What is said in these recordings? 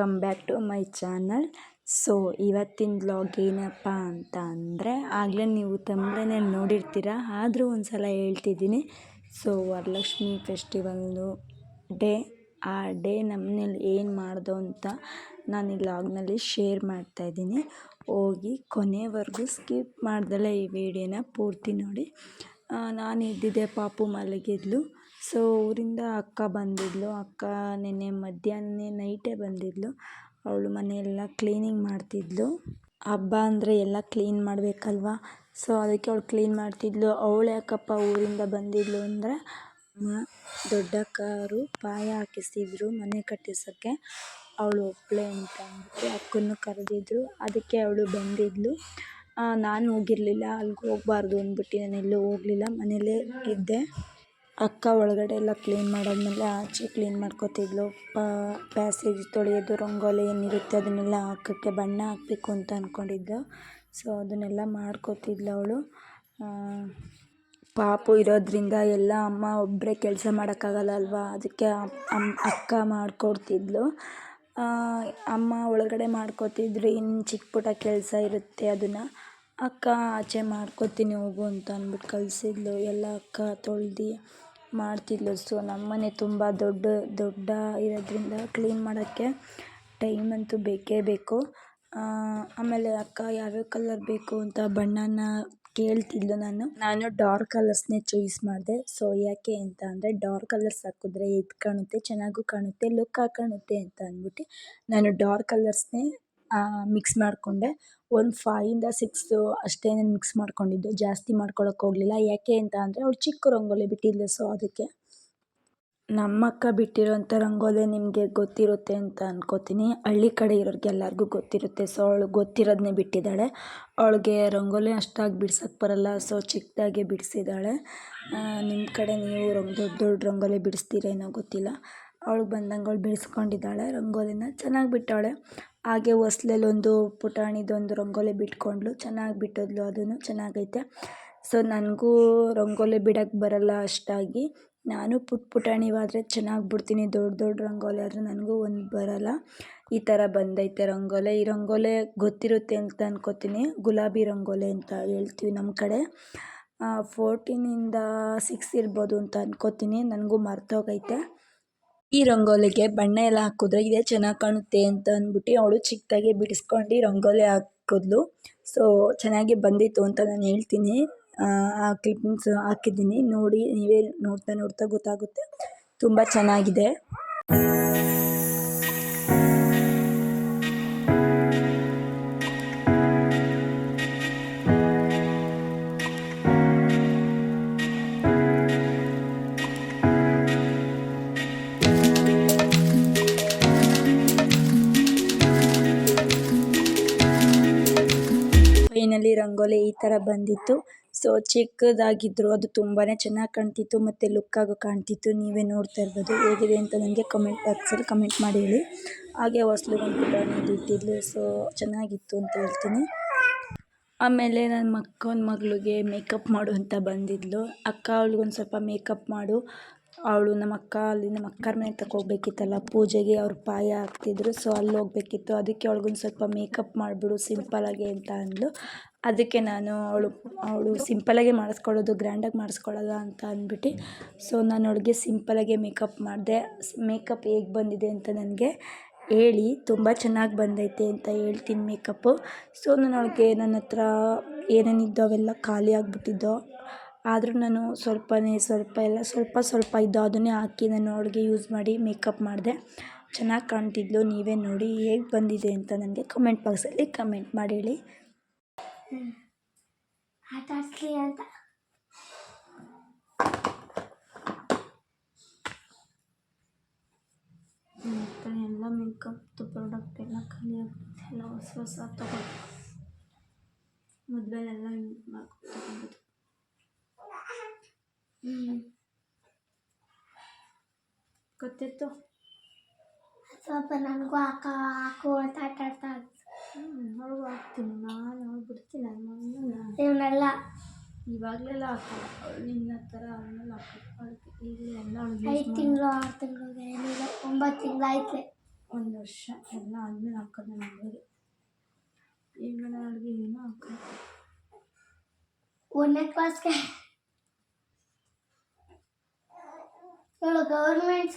Welcome back to my channel so ಇವತ್ತಿನ blog ಏನಪ್ಪ ಅಂತ ಅಂದರೆ ಆಗಲೇ ನೀವು ತಮ್ಮನೇ ನೋಡಿರ್ತೀರ, ಆದರೂ ಒಂದು ಸಲ ಹೇಳ್ತಿದ್ದೀನಿ. ಸೊ ವರಲಕ್ಷ್ಮಿ ಫೆಸ್ಟಿವಲ್ಲು ಡೇ ಆ ಡೇ ನಮ್ಮನೇಲಿ ಏನು ಮಾಡ್ದೋ ಅಂತ ನಾನು ಈ ಲಾಗ್ನಲ್ಲಿ ಶೇರ್ ಮಾಡ್ತಾಯಿದ್ದೀನಿ ಹೋಗಿ ಕೊನೆವರೆಗೂ ಸ್ಕಿಪ್ ಮಾಡ್ದಲೇ ಈ ವಿಡಿಯೋನ ಪೂರ್ತಿ ನೋಡಿ. ನಾನು ಇದ್ದಿದ್ದೆ ಪಾಪು ಮಲಗಿದ್ಲು. ಸೊ ಊರಿಂದ ಅಕ್ಕ ಬಂದಿದ್ಲು. ಅಕ್ಕ ನೆನ್ನೆ ಮಧ್ಯಾಹ್ನ ನೈಟೇ ಬಂದಿದ್ಲು. ಅವಳು ಮನೆಯೆಲ್ಲ ಕ್ಲೀನಿಂಗ್ ಮಾಡ್ತಿದ್ಲು. ಹಬ್ಬ ಅಂದರೆ ಎಲ್ಲ ಕ್ಲೀನ್ ಮಾಡಬೇಕಲ್ವ? ಸೊ ಅದಕ್ಕೆ ಅವಳು ಕ್ಲೀನ್ ಮಾಡ್ತಿದ್ಲು. ಅವಳು ಯಾಕಪ್ಪ ಊರಿಂದ ಬಂದಿದ್ಲು ಅಂದರೆ ದೊಡ್ಡಕ್ಕವರು ಪಾಯ ಹಾಕಿಸ್ತಿದ್ರು ಮನೆ ಕಟ್ಟಿಸೋಕ್ಕೆ. ಅವಳು ಒಬ್ಬಳೆ ಅಂತ ಅಂದ್ಬಿಟ್ಟು ಅಕ್ಕನ್ನು ಕರೆದಿದ್ರು. ಅದಕ್ಕೆ ಅವಳು ಬಂದಿದ್ಲು. ನಾನು ಹೋಗಿರಲಿಲ್ಲ. ಅಲ್ಲಿಗೆ ಹೋಗಬಾರ್ದು ಅಂದ್ಬಿಟ್ಟು ನಾನು ಎಲ್ಲೂ ಹೋಗಲಿಲ್ಲ. ಮನೆಯಲ್ಲೇ ಇದ್ದೆ. ಅಕ್ಕ ಒಳಗಡೆ ಎಲ್ಲ ಕ್ಲೀನ್ ಮಾಡಾದ್ಮೇಲೆ ಆಚೆ ಕ್ಲೀನ್ ಮಾಡ್ಕೊತಿದ್ಲು. ಪ್ಯಾಸೇಜ್ ತೊಳೆಯೋದು, ರಂಗೋಲಿ ಏನಿರುತ್ತೆ ಅದನ್ನೆಲ್ಲ ಹಾಕೋಕ್ಕೆ ಬಣ್ಣ ಹಾಕಬೇಕು ಅಂತ ಅಂದ್ಕೊಂಡಿದ್ಲು ಸೊ ಅದನ್ನೆಲ್ಲ ಮಾಡ್ಕೊತಿದ್ಲು ಅವಳು. ಪಾಪು ಇರೋದ್ರಿಂದ ಎಲ್ಲ ಅಮ್ಮ ಒಬ್ಬರೇ ಕೆಲಸ ಮಾಡೋಕ್ಕಾಗಲ್ಲ ಅಲ್ವಾ? ಅದಕ್ಕೆ ಅಮ್ಮ ಅಕ್ಕ ಮಾಡಿಕೊಡ್ತಿದ್ಲು. ಅಮ್ಮ ಒಳಗಡೆ ಮಾಡ್ಕೊತಿದ್ರು ಇನ್ನು ಚಿಕ್ಕ ಪುಟ್ಟ ಕೆಲಸ ಇರುತ್ತೆ ಅದನ್ನು. ಅಕ್ಕ ಆಚೆ ಮಾಡ್ಕೊತೀನಿ ಹೋಗು ಅಂತ ಅಂದ್ಬಿಟ್ಟು ಕಳಿಸಿದ್ಲು ಎಲ್ಲ ಅಕ್ಕ ತೊಳ್ದು ಮಾಡ್ತಿದ್ಲು. ಸೊ ನಮ್ಮನೆ ತುಂಬ ದೊಡ್ಡ ದೊಡ್ಡ ಇರೋದ್ರಿಂದ ಕ್ಲೀನ್ ಮಾಡೋಕ್ಕೆ ಟೈಮ್ ಅಂತೂ ಬೇಕೇ ಬೇಕು. ಆಮೇಲೆ ಅಕ್ಕ, ಯಾವ್ಯಾವ ಕಲರ್ ಬೇಕು ಅಂತ ಬಣ್ಣನ ಕೇಳ್ತಿದ್ಲು ನಾನು. ನಾನು ಡಾರ್ಕ್ ಕಲರ್ಸ್ನೇ ಚಾಯ್ಸ್ ಮಾಡಿದೆ. ಸೊ ಯಾಕೆ ಅಂತ ಅಂದರೆ ಡಾರ್ಕ್ ಕಲರ್ಸ್ ಹಾಕಿದ್ರೆ ಎದ್ದು ಕಾಣುತ್ತೆ, ಚೆನ್ನಾಗೂ ಕಾಣುತ್ತೆ ಲುಕ್ ಕಾಣುತ್ತೆ ಅಂತ ಅಂದ್ಬಿಟ್ಟು ನಾನು ಡಾರ್ಕ್ ಕಲರ್ಸ್ನೇ ಮಿಕ್ಸ್ ಮಾಡಿಕೊಂಡೆ. ಒಂದು ಫೈಯಿಂದ ಸಿಕ್ಸು ಅಷ್ಟೇ ನಾನು ಮಿಕ್ಸ್ ಮಾಡ್ಕೊಂಡಿದ್ದು. ಜಾಸ್ತಿ ಮಾಡ್ಕೊಳಕ್ಕೆ ಹೋಗಲಿಲ್ಲ. ಯಾಕೆ ಅಂತ ಅಂದರೆ ಅವ್ಳು ಚಿಕ್ಕ ರಂಗೋಲಿ ಬಿಟ್ಟಿದ್ಲು ಸೊ ಅದಕ್ಕೆ. ನಮ್ಮಕ್ಕ ಬಿಟ್ಟಿರೋಂಥ ರಂಗೋಲಿ ನಿಮಗೆ ಗೊತ್ತಿರುತ್ತೆ ಅಂತ ಅಂದ್ಕೋತೀನಿ ಹಳ್ಳಿ ಕಡೆ ಇರೋರಿಗೆ ಎಲ್ಲರಿಗೂ ಗೊತ್ತಿರುತ್ತೆ. ಸೊ ಅವಳು ಗೊತ್ತಿರೋದನ್ನೇ ಬಿಟ್ಟಿದ್ದಾಳೆ. ಅವಳಿಗೆ ರಂಗೋಲಿ ಅಷ್ಟಾಗಿ ಬಿಡ್ಸೋಕ್ಕೆ ಬರಲ್ಲ. ಸೊ ಚಿಕ್ಕದಾಗೆ ಬಿಡಿಸಿದ್ದಾಳೆ. ನಿಮ್ಮ ಕಡೆ ನೀವು ರಂಗ್, ದೊಡ್ಡ ದೊಡ್ಡ ರಂಗೋಲಿ ಬಿಡಿಸ್ತೀರೇನೋ ಗೊತ್ತಿಲ್ಲ. ಅವಳಿಗೆ ಬಂದಂಗೆ ಅವಳು ಬಿಡಿಸ್ಕೊಂಡಿದ್ದಾಳೆ. ರಂಗೋಲಿನ ಚೆನ್ನಾಗಿ ಬಿಟ್ಟವಳೆ ಹಾಗೆ ಹೊಸ್ಲಲ್ಲೊಂದು ಪುಟಾಣಿದೊಂದು ರಂಗೋಲಿ ಬಿಟ್ಕೊಂಡ್ಳು ಚೆನ್ನಾಗಿ ಬಿಟ್ಟಿದ್ಲು ಅದನ್ನು ಚೆನ್ನಾಗೈತೆ. ಸೊ ನನಗೂ ರಂಗೋಲಿ ಬಿಡೋಕ್ಕೆ ಬರಲ್ಲ ಅಷ್ಟಾಗಿ. ನಾನು ಪುಟ್ಟ ಪುಟಾಣಿವಾದರೆ ಚೆನ್ನಾಗಿ ಬಿಡ್ತೀನಿ, ದೊಡ್ಡ ದೊಡ್ಡ ರಂಗೋಲಿ ಆದರೆ ನನಗೂ ಒಂದು ಬರಲ್ಲ. ಈ ಥರ ಬಂದೈತೆ ರಂಗೋಲಿ. ಈ ರಂಗೋಲಿ ಗೊತ್ತಿರುತ್ತೆ ಅಂತ ಅನ್ಕೋತೀನಿ. ಗುಲಾಬಿ ರಂಗೋಲಿ ಅಂತ ಹೇಳ್ತೀವಿ ನಮ್ಮ ಕಡೆ. ಫೋರ್ಟೀನಿಂದ ಸಿಕ್ಸ್ ಇರ್ಬೋದು ಅಂತ ಅನ್ಕೋತೀನಿ. ನನಗೂ ಮರ್ತೋಗೈತೆ. ಈ ರಂಗೋಲಿಗೆ ಬಣ್ಣ ಎಲ್ಲ ಹಾಕಿದ್ರೆ ಇದೇ ಚೆನ್ನಾಗಿ ಕಾಣುತ್ತೆ ಅಂತ ಅಂದ್ಬಿಟ್ಟು ಅವಳು ಚಿಕ್ಕದಾಗಿ ಬಿಡಿಸ್ಕೊಂಡು ರಂಗೋಲಿ ಹಾಕಿದ್ಲು. ಸೊ ಚೆನ್ನಾಗಿ ಬಂದಿತ್ತು ಅಂತ ನಾನು ಹೇಳ್ತೀನಿ. ಆ ಕ್ಲಿಪ್ಪಿಂಗ್ಸ್ ಹಾಕಿದ್ದೀನಿ. ನೋಡಿ, ನೀವೇ ನೋಡ್ತಾ ನೋಡ್ತಾ ಗೊತ್ತಾಗುತ್ತೆ. ತುಂಬ ಚೆನ್ನಾಗಿದೆ. ರಂಗೋಲಿ ಈ ಥರ ಬಂದಿತ್ತು. ಸೊ ಚಿಕ್ಕದಾಗಿದ್ರು ಅದು ತುಂಬಾ ಚೆನ್ನಾಗಿ ಕಾಣ್ತಿತ್ತು, ಮತ್ತು ಲುಕ್ಕಾಗೂ ಕಾಣ್ತಿತ್ತು. ನೀವೇ ನೋಡ್ತಾ ಇರ್ಬೋದು ಹೇಗಿದೆ ಅಂತ ನನಗೆ ಕಮೆಂಟ್ ಬಾಕ್ಸಲ್ಲಿ ಕಮೆಂಟ್ ಮಾಡಿ ಹೇಳಿ. ಹಾಗೆ ಹೊಸ್ಲು ಒಂದು ಇಟ್ಟಿದ್ಲು. ಸೊ ಚೆನ್ನಾಗಿತ್ತು ಅಂತ ಹೇಳ್ತೀನಿ. ಆಮೇಲೆ ನನ್ನ ಮಕ್ಕನ ಮಗಳಿಗೆ ಮೇಕಪ್ ಮಾಡು ಅಂತ ಬಂದಿದ್ಲು. ಅಕ್ಕ ಅವಳಿಗೊಂದು ಸ್ವಲ್ಪ ಮೇಕಪ್ ಮಾಡು. ಅವಳು ನಮ್ಮ ಅಕ್ಕ, ಅಲ್ಲಿ ನಮ್ಮ ಅಕ್ಕರ ಮನೆಗೆ ತಗೋಗ್ಬೇಕಿತ್ತಲ್ಲ ಪೂಜೆಗೆ ಅವ್ರ ಪಾಯ ಹಾಕ್ತಿದ್ರು ಸೊ ಅಲ್ಲಿ ಹೋಗ್ಬೇಕಿತ್ತು. ಅದಕ್ಕೆ ಅವ್ಳಿಗೊಂದು ಸ್ವಲ್ಪ ಮೇಕಪ್ ಮಾಡಿಬಿಡು ಸಿಂಪಲಾಗಿ ಅಂತ ಅಂದಳು ಅದಕ್ಕೆ ನಾನು ಅವಳು ಅವಳು ಸಿಂಪಲಾಗೆ ಮಾಡಿಸ್ಕೊಳ್ಳೋದು ಗ್ರ್ಯಾಂಡಾಗಿ ಮಾಡಿಸ್ಕೊಳ್ಳೋದು ಅಂತ ಅಂದ್ಬಿಟ್ಟು ಸೊ ನಾನು ಅವಳಿಗೆ ಸಿಂಪಲಾಗೆ ಮೇಕಪ್ ಮಾಡಿದೆ. ಮೇಕಪ್ ಹೇಗೆ ಬಂದಿದೆ ಅಂತ ನನಗೆ ಹೇಳಿ, ತುಂಬ ಚೆನ್ನಾಗಿ ಬಂದೈತೆ ಅಂತ ಹೇಳ್ತೀನಿ ಮೇಕಪ್ಪು ಸೊ ನಾನು ಅವಳಿಗೆ ನನ್ನ ಹತ್ರ ಏನೇನಿದ್ದೋ ಅವೆಲ್ಲ ಖಾಲಿ ಆಗಿಬಿಟ್ಟಿದ್ದೋ ಆದರೂ ನಾನು ಸ್ವಲ್ಪನೇ ಸ್ವಲ್ಪ ಎಲ್ಲ ಸ್ವಲ್ಪ ಸ್ವಲ್ಪ ಇದ್ದೋ ಅದನ್ನೇ ಹಾಕಿ ನಾನು ಅವ್ಳಿಗೆ ಯೂಸ್ ಮಾಡಿ ಮೇಕಪ್ ಮಾಡಿದೆ. ಚೆನ್ನಾಗಿ ಕಾಣ್ತಿದ್ಲು, ನೀವೇ ನೋಡಿ ಹೇಗೆ ಬಂದಿದೆ ಅಂತ ನನಗೆ ಕಮೆಂಟ್ ಬಾಕ್ಸಲ್ಲಿ ಕಮೆಂಟ್ ಮಾಡಿ ಹೇಳಿ. ಅಂತ. ಅಂತ ಎಲ್ಲ ಮೇಕಪ್ದು ಪ್ರಾಡಕ್ಟ್ ಎಲ್ಲ ಖಾಲಿ ಆಗುತ್ತೆ ಎಲ್ಲ ಹೊಸ ಹೊಸ ತಗೊಂಡು. ಮದುವೆಲೆಲ್ಲ ಯೂಸ್ ಮಾಡ್ಕೊಂಡು ಗೊತ್ತಿತ್ತು ಸ್ವಲ್ಪ ನನಗೂ ಹಾಕ ಹಾಕು ಅಂತ ಆಟ ಆಡ್ತಾ ಹ್ಞೂ ಅವ್ಳಿಗೂ ಹಾಕ್ತೀನಿ ನಾನು ಅವ್ಳು ಬಿಡ್ತೀನಿ ನನ್ನ ಇವನ್ನೆಲ್ಲ ಇವಾಗಲೆಲ್ಲ ಹಾಕಲ್ಲ ಅವಳು ನಿನ್ನ ಥರ ಆಮೇಲೆ ಹಾಕಲ್ಲ ಈಗಲೇ ಎಲ್ಲ ಐದು ತಿಂಗಳು ಆರು ತಿಂಗಳು ಏನಿಲ್ಲ ಒಂಬತ್ತು ತಿಂಗಳು ಆಯ್ತು ಒಂದು ವರ್ಷ ಎಲ್ಲ ಆದಮೇಲೆ ಹಾಕೋದು ನಾನು ಅಡುಗೆ ಈಗಿನ ಅಡುಗೆ ಏನೂ ಹಾಕೋದು ಒಂದನೇ ಕ್ಲಾಸ್ಗೆ ಇವಳು ಗೌರ್ಮೆಂಟ್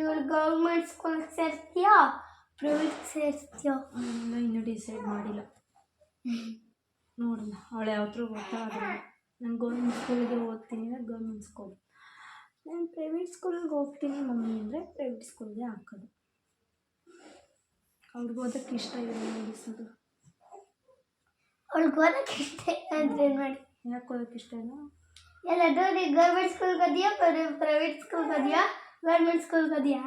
ಇವಳು ಗೌರ್ಮೆಂಟ್ ಸ್ಕೂಲ್ಗೆ ಸೇರ್ತೀಯಾ ಪ್ರೈವೇಟ್ ಸೇರ್ತೀಯೋ? ಇಲ್ಲ ಇನ್ನೂ ಡಿಸೈಡ್ ಮಾಡಿಲ್ಲ. ನೋಡೋಣ ಅವಳು ಯಾವತ್ತೂ ಗೊತ್ತಾಗಲ್ಲ ನಾನು ಗೌರ್ಮೆಂಟ್ ಸ್ಕೂಲಿಗೆ ಓದ್ತೀನಿ ಅಂದರೆ ಗೌರ್ಮೆಂಟ್ ಸ್ಕೂಲ್ ನಾನು ಪ್ರೈವೇಟ್ ಸ್ಕೂಲಿಗೆ ಹೋಗ್ತೀನಿ ಮಮ್ಮಿ ಅಂದರೆ ಪ್ರೈವೇಟ್ ಸ್ಕೂಲ್ಗೆ ಹಾಕೋದು. ಅವ್ರಿಗೆ ಓದೋಕ್ಕೆ ಇಷ್ಟ ಇಲ್ಲ ಓದಿಸೋದು ಅವಳಿಗೆ ಓದಕ್ಕೆ ಇಷ್ಟ ಅಂದ್ರೆ ಏನು ಮಾಡಿ? ಯಾಕೆ ಓದೋಕ್ಕೆ ಇಷ್ಟ ಇಲ್ಲ? ಎಲ್ಲ ಡೋರಿ ಗೌರ್ಮೆಂಟ್ ಸ್ಕೂಲ್ಗೆ ಹೋದ್ಯಾ ಪ್ರೈವೇಟ್ ಸ್ಕೂಲ್ಗೆ ಹೋದ್ಯಾ ಗೌರ್ಮೆಂಟ್ ಸ್ಕೂಲ್ಗೆ ಹೋದ್ಯಾ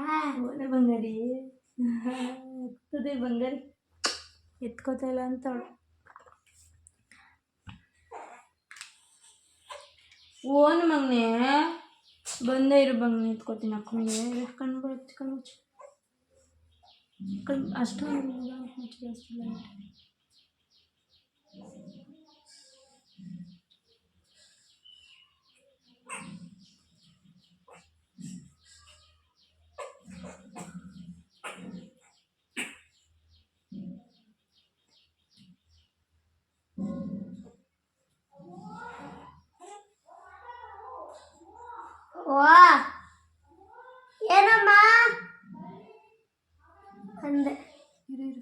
ಓದೆ ಬಂಗಾರಿ ಎತ್ತದೆ ಬಂಗಾರಿ ಎತ್ಕೋತಾ ಇಲ್ಲ ಅಂತ ಅವಳು ಓನ್ ಮಗನೆ ಬಂದೇ ಇರು ಬಂಗ್ನೆ ಎತ್ಕೋತೀನಿ ಅಕ್ಕನಿಗೆ ಕಣ್ಣು ಬರುತ್ತೆ ಕಣ್ಣು ಮುಚ್ಚು ಕಣ್ಣು ಅಷ್ಟೊಂದು ಮುಚ್ಚು ಜಾಸ್ತಿ ವಾ ಏನಮ್ಮ? ಅಂದೆ. ಇರು ಇರು.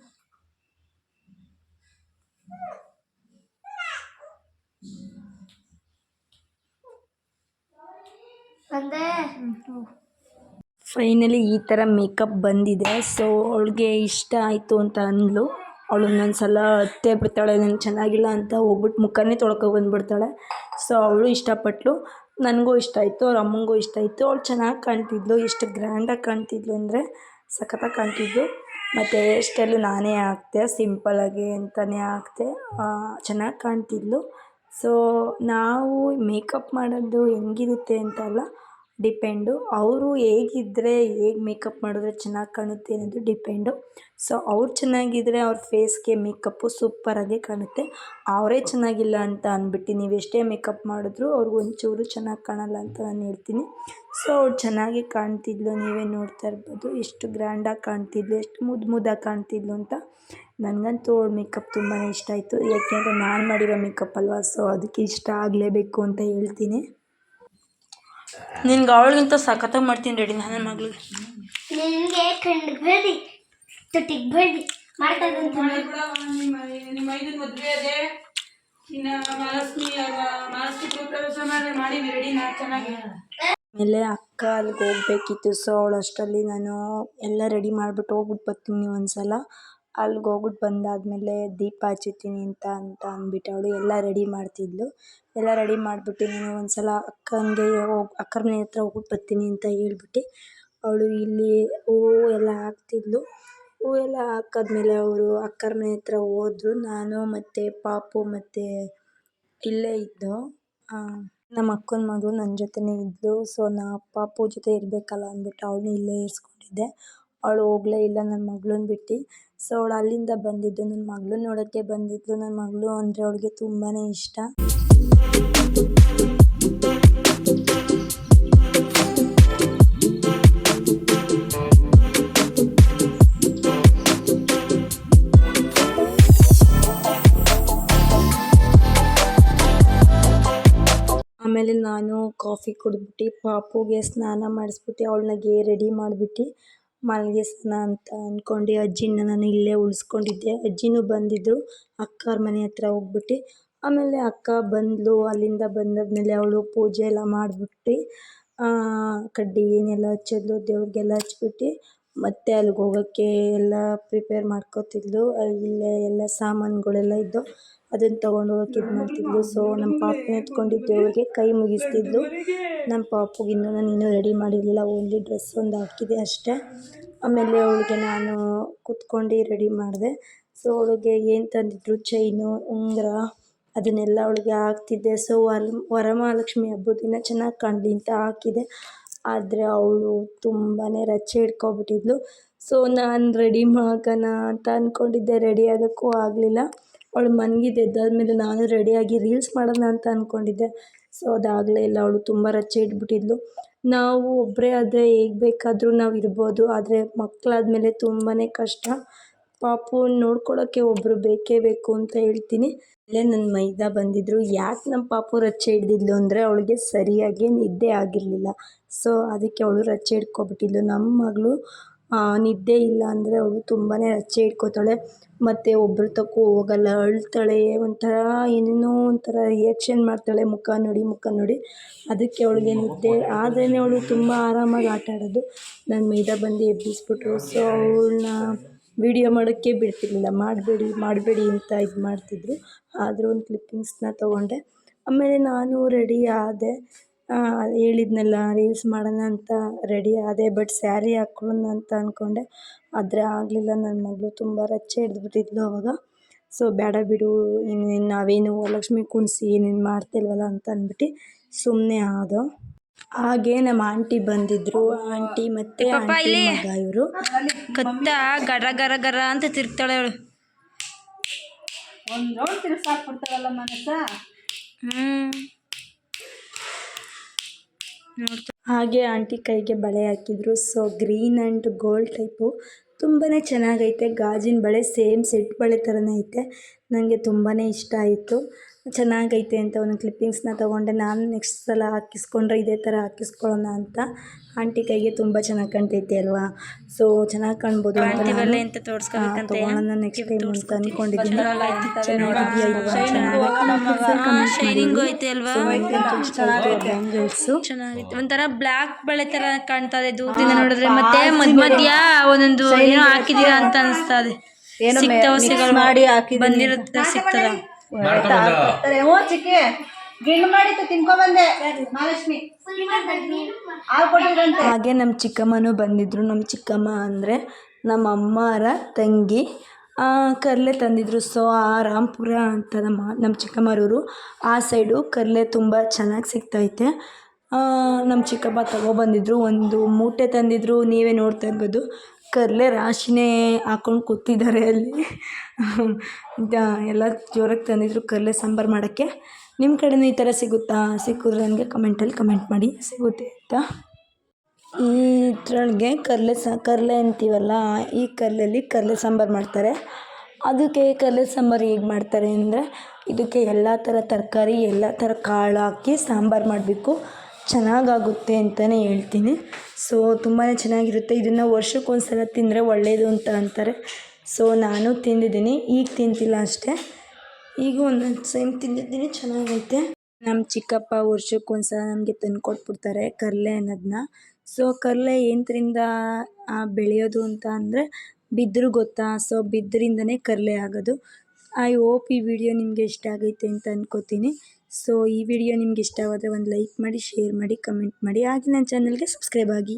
ಅಂದೆ. ಫೈನಲಿ ಈ ಥರ ಮೇಕಪ್ ಬಂದಿದೆ. ಸೊ ಅವಳಿಗೆ ಇಷ್ಟ ಆಯಿತು ಅಂತ ಅಂದ್ಲು. ಅವಳು ಒಂದೊಂದ್ಸಲ ಸಲ ಅತ್ತೆ ಬಿಡ್ತಾಳೆ ನಂಗೆ ಚೆನ್ನಾಗಿಲ್ಲ ಅಂತ ಹೋಗ್ಬಿಟ್ಟು ಮುಖನೇ ತೊಳ್ಕೊ ಬಂದ್ಬಿಡ್ತಾಳೆ. ಸೊ ಅವಳು ಇಷ್ಟಪಟ್ಟಳು ನನಗೂ ಇಷ್ಟ ಆಯಿತು, ಅವ್ರ ಅಮ್ಮಂಗೂ ಇಷ್ಟ ಆಯಿತು. ಅವಳು ಚೆನ್ನಾಗಿ ಕಾಣ್ತಿದ್ಲು, ಎಷ್ಟು ಗ್ರ್ಯಾಂಡಾಗಿ ಕಾಣ್ತಿದ್ಲು ಅಂದರೆ ಸಖತ್ತಾಗಿ ಕಾಣ್ತಿದ್ಲು. ಮತ್ತು ಹೇರ್ ಸ್ಟೈಲು ನಾನೇ ಹಾಕ್ದೆ ಸಿಂಪಲಾಗಿ ಅಂತಲೇ ಹಾಕ್ದೆ ಚೆನ್ನಾಗಿ ಕಾಣ್ತಿದ್ಲು. ಸೊ ನಾವು ಮೇಕಪ್ ಮಾಡೋದು ಹೆಂಗಿರುತ್ತೆ ಅಂತ ಅಲ್ಲ ಡಿಪೆಂಡು. ಅವರು ಹೇಗಿದ್ದರೆ ಹೇಗೆ ಮೇಕಪ್ ಮಾಡಿದ್ರೆ ಚೆನ್ನಾಗಿ ಕಾಣುತ್ತೆ ಅನ್ನೋದು ಡಿಪೆಂಡು. ಸೊ, ಅವ್ರು ಚೆನ್ನಾಗಿದ್ರೆ ಅವ್ರ ಫೇಸ್ಗೆ ಮೇಕಪ್ಪು ಸೂಪ್ಪರಾಗೇ ಕಾಣುತ್ತೆ. ಅವರೇ ಚೆನ್ನಾಗಿಲ್ಲ ಅಂತ ಅಂದ್ಬಿಟ್ಟು ನೀವು ಎಷ್ಟೇ ಮೇಕಪ್ ಮಾಡಿದ್ರು ಅವ್ರಿಗೆ ಒಂಚೂರು ಚೆನ್ನಾಗಿ ಕಾಣಲ್ಲ ಅಂತ ನಾನು ಹೇಳ್ತೀನಿ. ಸೊ, ಅವ್ರು ಚೆನ್ನಾಗಿ ಕಾಣ್ತಿದ್ಲು, ನೀವೇ ನೋಡ್ತಾ ಇರ್ಬೋದು. ಎಷ್ಟು ಗ್ರ್ಯಾಂಡಾಗಿ ಕಾಣ್ತಿದ್ಲು, ಎಷ್ಟು ಮುದ್ದು ಮುದ್ದಾಗಿ ಕಾಣ್ತಿದ್ಲು ಅಂತ ನನಗಂತೂ ಅವ್ಳ ಮೇಕಪ್ ತುಂಬಾ ಇಷ್ಟ ಆಯಿತು. ಯಾಕೆಂದರೆ ನಾನು ಮಾಡಿರೋ ಮೇಕಪ್ ಅಲ್ವಾ? ಸೊ, ಅದಕ್ಕೆ ಇಷ್ಟ ಆಗಲೇಬೇಕು ಅಂತ ಹೇಳ್ತೀನಿ. ನಿನ್ಗೆ ಅವಳಿಗಿಂತ ಸಖತ್ತಾಗಿ ಮಾಡ್ತೀನಿ ರೆಡಿ ನನ್ನ ಮಗಳು ನಿನಗೆ ಕಣ್ಣಿಗೆ ಬೇಡಿ ತುಟಿಗೆ ಬೇಡಿ ಮಾಡ್ತಾರೆ ನಿಮ್ಮ ಐದನ ಮದುವೆ ಅದೇ. ಇನ್ನು ಮಹಾಲಕ್ಷ್ಮಿ ಮಹಾಲಕ್ಷ್ಮಿ ಗೃಹಪ್ರವೇಶ ಮಾಡಿ ಮಾಡೀವಿ ರೆಡಿ ನಾ ಚೆನ್ನಾಗಿ. ಆಮೇಲೆ ಅಕ್ಕ ಅಲ್ಲಿಗೆ ಹೋಗ್ಬೇಕಿತ್ತು ಸೊ ಅವಳು ಅಷ್ಟರಲ್ಲಿ ನಾನು ಎಲ್ಲ ರೆಡಿ ಮಾಡಿಬಿಟ್ಟು ಹೋಗ್ಬಿಟ್ಟು ಬರ್ತೀನಿ ಒಂದು ಸಲ ಅಲ್ಲಿಗೆ ಹೋಗ್ಬಿಟ್ಟು ಬಂದಾದಮೇಲೆ ದೀಪ ಹಚ್ಚುತ್ತೀನಿ ಅಂತ ಅಂತ ಅಂದ್ಬಿಟ್ಟು ಅವಳು ಎಲ್ಲ ರೆಡಿ ಮಾಡ್ತಿದ್ಲು. ಎಲ್ಲ ರೆಡಿ ಮಾಡಿಬಿಟ್ಟು ನೀನು ಒಂದು ಸಲ ಅಕ್ಕನಿಗೆ ಹೋಗಿ ಅಕ್ಕರ ಮನೆ ಹತ್ರ ಹೋಗ್ಬಿಟ್ಟು ಬರ್ತೀನಿ ಅಂತ ಹೇಳ್ಬಿಟ್ಟು ಅವಳು ಇಲ್ಲಿ ಹೂವು ಎಲ್ಲ ಹಾಕ್ತಿದ್ಲು. ಎಲ್ಲ ಹಾಕಾದ್ಮೇಲೆ ಅವರು ಅಕ್ಕರ ಮನೆ ಹತ್ರ ಹೋದ್ರು. ನಾನು ಮತ್ತು ಪಾಪು ಮತ್ತು ಇಲ್ಲೇ ಇದ್ದು ನಮ್ಮ ಅಕ್ಕನ ಮಗಳು ನನ್ನ ಜೊತೆನೇ ಇದ್ದಳು ಸೊ, ನಾ ಪಾಪು ಜೊತೆ ಇರಬೇಕಲ್ಲ ಅಂದ್ಬಿಟ್ಟು ಅವಳನ್ನೂ ಇಲ್ಲೇ ಇರಿಸ್ಕೊಂಡಿದ್ದೆ. ಅವಳು ಹೋಗಲೇ ಇಲ್ಲ ನನ್ನ ಮಗಳನ್ನ ಬಿಟ್ಟು. ಸೊ ಅವಳು ಅಲ್ಲಿಂದ ಬಂದಿದ್ದು ನನ್ನ ಮಗಳು ನೋಡೋಕ್ಕೆ ಬಂದಿದ್ದು ನನ್ನ ಮಗಳು ಅಂದರೆ ಅವಳಿಗೆ ತುಂಬಾ ಇಷ್ಟ. ಆಮೇಲೆ ನಾನು ಕಾಫಿ ಕುಡಿದ್ಬಿಟ್ಟು ಪಾಪುಗೆ ಸ್ನಾನ ಮಾಡಿಸ್ಬಿಟ್ಟು ಅವಳನ್ನ ರೆಡಿ ಮಾಡಿಬಿಟ್ಟು ಮಲಗಿಸೋಣ ಅಂತ ಅಂದ್ಕೊಂಡು ಅಜ್ಜಿನ ನಾನು ಇಲ್ಲೇ ಉಳಿಸ್ಕೊಂಡಿದ್ದೆ. ಅಜ್ಜಿನೂ ಬಂದಿದ್ದರು ಅಕ್ಕವ್ರ ಮನೆ ಹತ್ರ ಹೋಗ್ಬಿಟ್ಟು. ಆಮೇಲೆ ಅಕ್ಕ ಬಂದಳು ಅಲ್ಲಿಂದ ಬಂದಾದ್ಮೇಲೆ ಅವಳು ಪೂಜೆ ಎಲ್ಲ ಮಾಡಿಬಿಟ್ಟು. ಕಡ್ಡಿ ಏನೆಲ್ಲ ಹಚ್ಚಿದ್ಲು ದೇವ್ರಿಗೆಲ್ಲ ಹಚ್ಬಿಟ್ಟು. ಮತ್ತೆ ಅಲ್ಲಿಗೆ ಹೋಗೋಕ್ಕೆ ಎಲ್ಲ ಪ್ರಿಪೇರ್ ಮಾಡ್ಕೊತಿದ್ಲು. ಇಲ್ಲೇ ಎಲ್ಲ ಸಾಮಾನುಗಳೆಲ್ಲ ಇದ್ದವು. ಅದನ್ನ ತಗೊಂಡು ಹೋಗಕ್ಕೆ ಇದು ಮಾಡ್ತಿದ್ಲು. ಸೊ ನಮ್ಮ ಪಾಪ ಎತ್ಕೊಂಡು ದೇವ್ರಿಗೆ ಕೈ ಮುಗಿಸ್ತಿದ್ಲು. ನಮ್ಮ ಪಾಪುಗೆ ಇನ್ನೂ ನಾನು ಇನ್ನೂ ರೆಡಿ ಮಾಡಿರಲಿಲ್ಲ. ಓನ್ಲಿ ಡ್ರೆಸ್ ಒಂದು ಹಾಕಿದೆ ಅಷ್ಟೇ. ಆಮೇಲೆ ಅವಳಿಗೆ ನಾನು ಕುತ್ಕೊಂಡು ರೆಡಿ ಮಾಡಿದೆ. ಸೊ ಅವಳಿಗೆ ಏನು ತಂದಿದ್ರು? ಚೈನು ಉಂಗುರ, ಅದನ್ನೆಲ್ಲ ಅವಳಿಗೆ ಹಾಕ್ತಿದ್ದೆ. ಸೊ ವರ, ವರಮಹಾಲಕ್ಷ್ಮಿ ಹಬ್ಬದ ದಿನ ಚೆನ್ನಾಗಿ ಕಾಣಲಿ ಅಂತ ಹಾಕಿದೆ. ಆದರೆ ಅವಳು ತುಂಬಾ ರಚ್ಚೆ ಹಿಡ್ಕೊಬಿಟ್ಟಿದ್ಲು. ಸೊ ನಾನು ರೆಡಿ ಮಾಡೋಣ ಅಂತ ಅಂದ್ಕೊಂಡಿದ್ದೆ ರೆಡಿ ಆಗೋಕ್ಕೂ ಆಗಲಿಲ್ಲ. ಅವಳು ಮನ್ಗಿದ್ದು ಎದ್ದಾದ್ಮೇಲೆ ನಾನು ರೆಡಿಯಾಗಿ ರೀಲ್ಸ್ ಮಾಡೋಣ ಅಂತ ಅಂದ್ಕೊಂಡಿದ್ದೆ ಸೊ, ಅದಾಗಲೇ ಇಲ್ಲ ಅವಳು ತುಂಬ ರಚ್ಚೆ ಇಟ್ಬಿಟ್ಟಿದ್ಲು. ನಾವು ಒಬ್ಬರೇ ಆದರೆ ಹೇಗೆ ಬೇಕಾದರೂ ನಾವು ಇರ್ಬೋದು, ಆದರೆ ಮಕ್ಕಳಾದ್ಮೇಲೆ ತುಂಬಾ ಕಷ್ಟ. ಪಾಪು ನೋಡ್ಕೊಳ್ಳೋಕ್ಕೆ ಒಬ್ಬರು ಬೇಕೇ ಬೇಕು ಅಂತ ಹೇಳ್ತೀನಿ. ಅಲ್ಲೇ ನನ್ನ ಮೈದಾ ಬಂದಿದ್ದರು ಯಾಕೆ ನಮ್ಮ ಪಾಪು ರಚ್ಚೆ ಹಿಡ್ದಿದ್ಲು ಅಂದರೆ ಅವಳಿಗೆ ಸರಿಯಾಗಿ ನಿದ್ದೆ ಆಗಿರಲಿಲ್ಲ. ಸೊ, ಅದಕ್ಕೆ ಅವಳು ರಚ್ಚೆ ಹಿಡ್ಕೊಬಿಟ್ಟಿದ್ಲು ನಮ್ಮ ಮಗಳು ನಿದ್ದೆ ಇಲ್ಲ ಅಂದರೆ ಅವಳು ತುಂಬಾ ರಚ್ಚೆ ಇಟ್ಕೋತಾಳೆ. ಮತ್ತು ಒಬ್ರ ತಕ್ಕೂ ಹೋಗಲ್ಲ, ಅಳ್ತಾಳೆ, ಒಂಥರ ಏನೇನೋ ಒಂಥರ ರಿಯಾಕ್ಷನ್ ಮಾಡ್ತಾಳೆ ಮುಖ ನೋಡಿ ಮುಖ ನೋಡಿ. ಅದಕ್ಕೆ ಅವಳಿಗೆ ನಿದ್ದೆ ಆದ್ರೇ ಅವಳು ತುಂಬ ಆರಾಮಾಗಿ ಆಟ ಆಡೋದು. ನನ್ನ ಮೈದ ಬಂದು ಎಬ್ಬಿಸ್ಬಿಟ್ರು. ಸೊ ಅವಳನ್ನ ವೀಡಿಯೋ ಮಾಡೋಕ್ಕೆ ಬಿಡ್ತಿರ್ಲಿಲ್ಲ. ಮಾಡಬೇಡಿ ಮಾಡಬೇಡಿ ಅಂತ ಇದು ಮಾಡ್ತಿದ್ರು ಆದರೂ ಒಂದು ಕ್ಲಿಪ್ಪಿಂಗ್ಸ್ನ ತೊಗೊಂಡೆ. ಆಮೇಲೆ ನಾನು ರೆಡಿ ಆದೆ. ಹೇಳಿದ್ನಲ್ಲ ರೀಲ್ಸ್ ಮಾಡೋಣ ಅಂತ ರೆಡಿ ಆದೆ ಬಟ್ ಸ್ಯಾರಿ ಹಾಕ್ಕೊಳ್ಳೋಣ ಅಂತ ಅಂದ್ಕೊಂಡೆ ಆದರೆ ಆಗಲಿಲ್ಲ ನನ್ನ ಮಗಳು ತುಂಬ ರಚ್ಚೆ ಹಿಡಿದ್ಬಿಟ್ಟಿದ್ಲು ಅವಾಗ. ಸೊ ಬೇಡ ಬಿಡು ಇನ್ನೇನು ನಾವೇನು ವರಲಕ್ಷ್ಮಿ ಕುಣಿಸಿ ಏನೇನು ಮಾಡ್ತಿಲ್ವಲ್ಲ ಅಂತ ಅಂದ್ಬಿಟ್ಟು ಸುಮ್ಮನೆ ಆದೋ. ಹಾಗೆ ನಮ್ಮ ಆಂಟಿ ಬಂದಿದ್ರು. ಆಂಟಿ ಮತ್ತೆ ಆಂಟಿ ಮಗ ಇವರು. ಕತ್ತ ಗರ ಗರ ಗರ ಅಂತ ತಿರ್ತಾಳೆ ಅವಳು. ಒಂದು ರೌಂಡ್ ತಿರ್ಸಾಕ್ಬಿಡ್ತಾಳಲ್ಲ ಮನಸ್ಸ? ಹ್ಮ್. ಹಾಗೆ ಆಂಟಿ ಕೈಗೆ ಬಳೆ ಹಾಕಿದ್ರು. So green and gold type ತುಂಬಾ ಚೆನ್ನಾಗೈತೆ. ಗಾಜಿನ ಬಳೆ ಸೇಮ್ ಸೆಟ್ ಬಳೆ ಥರನೇ ಐತೆ. ನನಗೆ ತುಂಬಾ ಇಷ್ಟ ಆಯಿತು. ಚೆನ್ನಾಗೈತೆ ಅಂತ ಒಂದು ಕ್ಲಿಪ್ಪಿಂಗ್ಸ್ನ ತೊಗೊಂಡೆ. ನಾನು ನೆಕ್ಸ್ಟ್ ಸಲ ಹಾಕಿಸ್ಕೊಂಡ್ರೆ ಇದೇ ಥರ ಹಾಕಿಸ್ಕೊಳ್ಳೋಣ ಅಂತ. ಆಂಟಿ ಕೈಗೆ ತುಂಬ ಚೆನ್ನಾಗಿ ಕಾಣ್ತೈತೆ ಅಲ್ವಾ? ಸೊ ಚೆನ್ನಾಗಿ ಕಾಣ್ಬೋದು ಅಂತ ತೊಗೊಳೋಣ ನೆಕ್ಸ್ಟ್ ಟೈಮ್ ಅಂತ ಅಂದ್ಕೊಂಡಿದ್ದೀನಿ ಶೈನಿಂಗು ಐತೆ ಅಲ್ವಾ? ಬ್ಯಾಂಗಲ್ಸು ಚೆನ್ನಾಗಿತ್ತು. ಒಂಥರ ಬ್ಲಾಕ್ ಬಳೆ ತರ ಕಾಣ್ತಾ ಇದೆ ದೂರದಿಂದ ನೋಡಿದ್ರೆ. ಮತ್ತೆ ಮಧ್ಯ ಮಧ್ಯ ಒಂದೊಂದು ಏನೋ ಹಾಕಿದೀರಾ ಅಂತ ಅನಿಸ್ತಾ ಇದೆ. ಸಿಗ್ತಾವ ಮಾಡಿ ಹಾಕಿ ಬಂದಿರುತ್ತೆ ಸಿಗ್ತದ? ಓ ಚಿಕ್ಕಿ. ಗಿಣ್ಣು ಮಾಡಿತ್ತು ತಿನ್ಕೊಬಂದೆ ಮಹಾಲಕ್ಷ್ಮಿ ಹಾಗೆ ನಮ್ಮ ಚಿಕ್ಕಮ್ಮನೂ ಬಂದಿದ್ರು. ನಮ್ಮ ಚಿಕ್ಕಮ್ಮ ಅಂದರೆ ನಮ್ಮ ಅಮ್ಮರ ತಂಗಿ. ಆ, ಕರ್ಲೆ ತಂದಿದ್ರು. ಸೊ ಆ ರಾಂಪುರ ಅಂತ ನಮ್ಮ ನಮ್ಮ ಚಿಕ್ಕಮ್ಮರೂರು ಆ ಸೈಡು ಕರ್ಲೆ ತುಂಬ ಚೆನ್ನಾಗಿ ಸಿಗ್ತೈತೆ. ಆ, ನಮ್ಮ ಚಿಕ್ಕಪ್ಪ ತಗೊಬಂದಿದ್ರು. ಒಂದು ಮೂಟೆ ತಂದಿದ್ರು. ನೀವೇ ನೋಡ್ತಾ ಇರ್ಬೋದು. ಕರ್ಲೆ ರಾಶಿನೇ ಹಾಕೊಂಡು ಕೂತಿದ್ದಾರೆ ಅಲ್ಲಿ. ಎಲ್ಲ ಜೋರಾಗಿ ತಂದಿದ್ರು ಕರ್ಲೆ ಸಾಂಬಾರು ಮಾಡೋಕ್ಕೆ. ನಿಮ್ಮ ಕಡೆನೂ ಈ ಥರ ಸಿಗುತ್ತಾ? ಸಿಕ್ಕಿದ್ರೆ ನನಗೆ ಕಮೆಂಟಲ್ಲಿ ಕಮೆಂಟ್ ಮಾಡಿ. ಸಿಗುತ್ತೆ ಅಂತ ಈ ಇದ್ರೊಳಗೆ ಕರ್ಲೆ ಸಾ ಕರ್ಲೆ ಅಂತೀವಲ್ಲ, ಈ ಕಡಲೆಲಿ ಕರ್ಲೆ ಸಾಂಬಾರು ಮಾಡ್ತಾರೆ. ಅದಕ್ಕೆ ಕರ್ಲೆ ಸಾಂಬಾರು ಹೇಗೆ ಮಾಡ್ತಾರೆ ಅಂದರೆ, ಇದಕ್ಕೆ ಎಲ್ಲ ಥರ ತರಕಾರಿ, ಎಲ್ಲ ಥರ ಕಾಳು ಹಾಕಿ ಸಾಂಬಾರು ಮಾಡಬೇಕು. ಚೆನ್ನಾಗಾಗುತ್ತೆ ಅಂತಲೇ ಹೇಳ್ತೀನಿ. ಸೊ ತುಂಬಾ ಚೆನ್ನಾಗಿರುತ್ತೆ. ಇದನ್ನು ವರ್ಷಕ್ಕೊಂದ್ಸಲ ತಿಂದರೆ ಒಳ್ಳೆಯದು ಅಂತ ಅಂತಾರೆ. ಸೊ ನಾನು ತಿಂದಿದ್ದೀನಿ. ಈಗ ತಿಂತಿಲ್ಲ ಅಷ್ಟೇ. ಈಗ ಒಂದೊಂದು ಸೇಮ್ ತಿಂದಿದ್ದೀನಿ. ಚೆನ್ನಾಗೈತೆ. ನಮ್ಮ ಚಿಕ್ಕಪ್ಪ ವರ್ಷಕ್ಕೊಂದ್ಸಲ ನಮಗೆ ತಂದು ಕೊಟ್ಬಿಡ್ತಾರೆ ಕರ್ಲೆ ಅನ್ನೋದನ್ನ ಸೊ ಕರ್ಲೆ ಏನರಿಂದ ಬೆಳೆಯೋದು ಅಂತ ಅಂದರೆ ಬಿದ್ರು ಗೊತ್ತಾ? ಸೊ ಬಿದ್ದರಿಂದನೇ ಕರ್ಲೆ ಆಗೋದು. ಐ ಹೋಪ್ ಈ ವಿಡಿಯೋ ನಿಮಗೆ ಇಷ್ಟ ಆಗೈತೆ ಅಂತ ಅಂದ್ಕೋತೀನಿ ಸೊ ಈ ವಿಡಿಯೋ ನಿಮ್ಗೆ ಇಷ್ಟವಾದರೆ ಒಂದು ಲೈಕ್ ಮಾಡಿ ಶೇರ್ ಮಾಡಿ ಕಮೆಂಟ್ ಮಾಡಿ. ಹಾಗೆ ನನ್ನ ಚಾನಲ್ಗೆ ಸಬ್ಸ್ಕ್ರೈಬ್ ಆಗಿ.